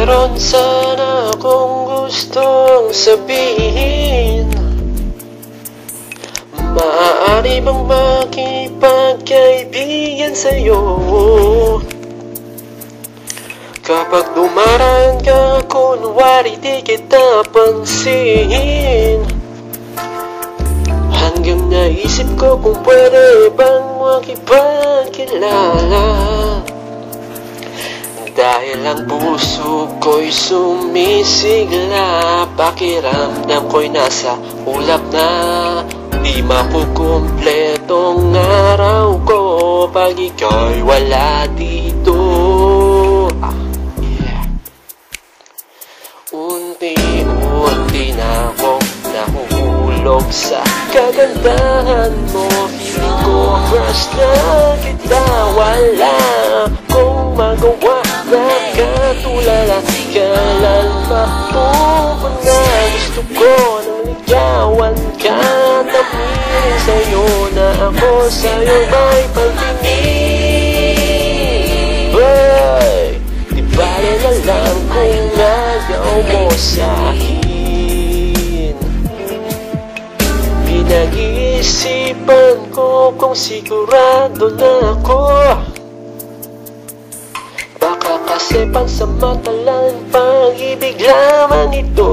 Meron sana akong gustong sabihin. Maaari bang makipagkaibigan sa'yo? Kapag dumaraan ka, kunwari di kita pansin. Hanggang naisip ko kung pwede bang makipagkilala Dahil ang puso ko'y sumisigla Pakiramdam ko'y nasa ulap na. Di makukumpletong araw ko Pag ikaw'y wala dito. Ah. Unti-unti na akong nahuhulog sa kagandahan mo. Feeling ko crush na kita Tamirin sa'yo na ako sa'yo may pagtingin Hey, di bale na lang kung ayaw mo sa'kin. Pinag-iisipan ko kung sigurado na ako. Baka kasi pansamantalang pag-ibig lamang ito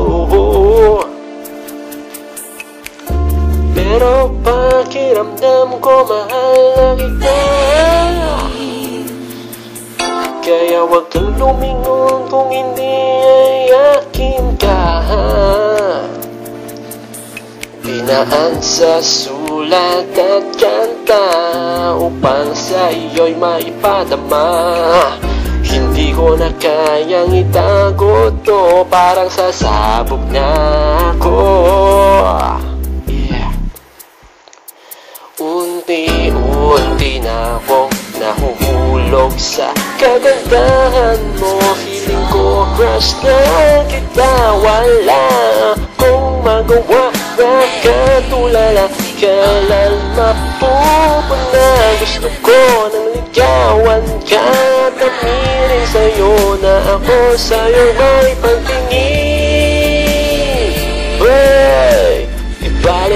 Pero pakiramdam ko mahal na kita Kaya wag kang lumingon kung hindi ay akin ka Pinaan sa sulat at kanta Upang sa iyo'y maipadama. Hindi ko na kayang itago to Parang sasabog na ako Unti-unti na akong nahuhulog sa kagandahan mo. Feeling ko crush na kita. Wala kong magawa. Na katulala Kailan mapupunta Gusto ko nang ligawan ka. Tamirin sa'yo na ako sa'yo may pagtingin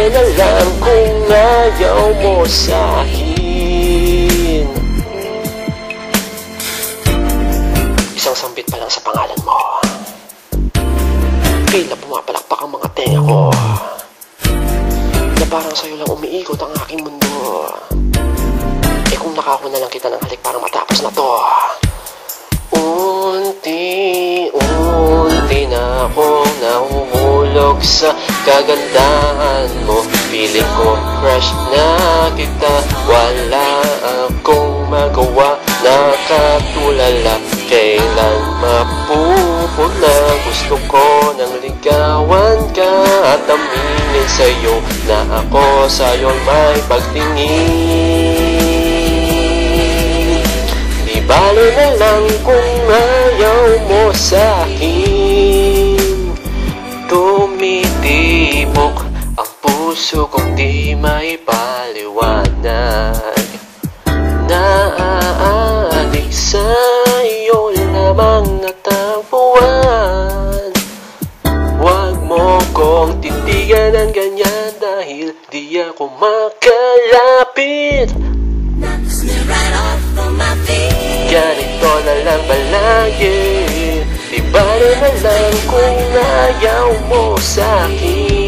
Na lang kung ayaw mo sa'kin Isang sambit pa lang sa pangalan mo. Tila pumapalakpak ang mga tenga ko. Na parang sa'yo lang umiikot ang aking mundo. Eh kung nakako na lang kita ng halik parang matapos na to. Unti-unti na akong nahuhulog sa kagandahan mo. Piling ko crush na kita. Wala akong magawa. Na katulala Kailan mapupuna Gusto ko nang ligawan ka At aminin sa'yo na ako sa'yo'y may pagtingin. Di bale na lang kung ayaw mo sa'kin Naaadik sa iyo lamang natagpuan Huwag mo kong titigan ng ganyan Dahil di ako makalapit. Knocks me right off of my feet. Ganito na lang palagi. Di bale na lang kung ayaw mo sa'kin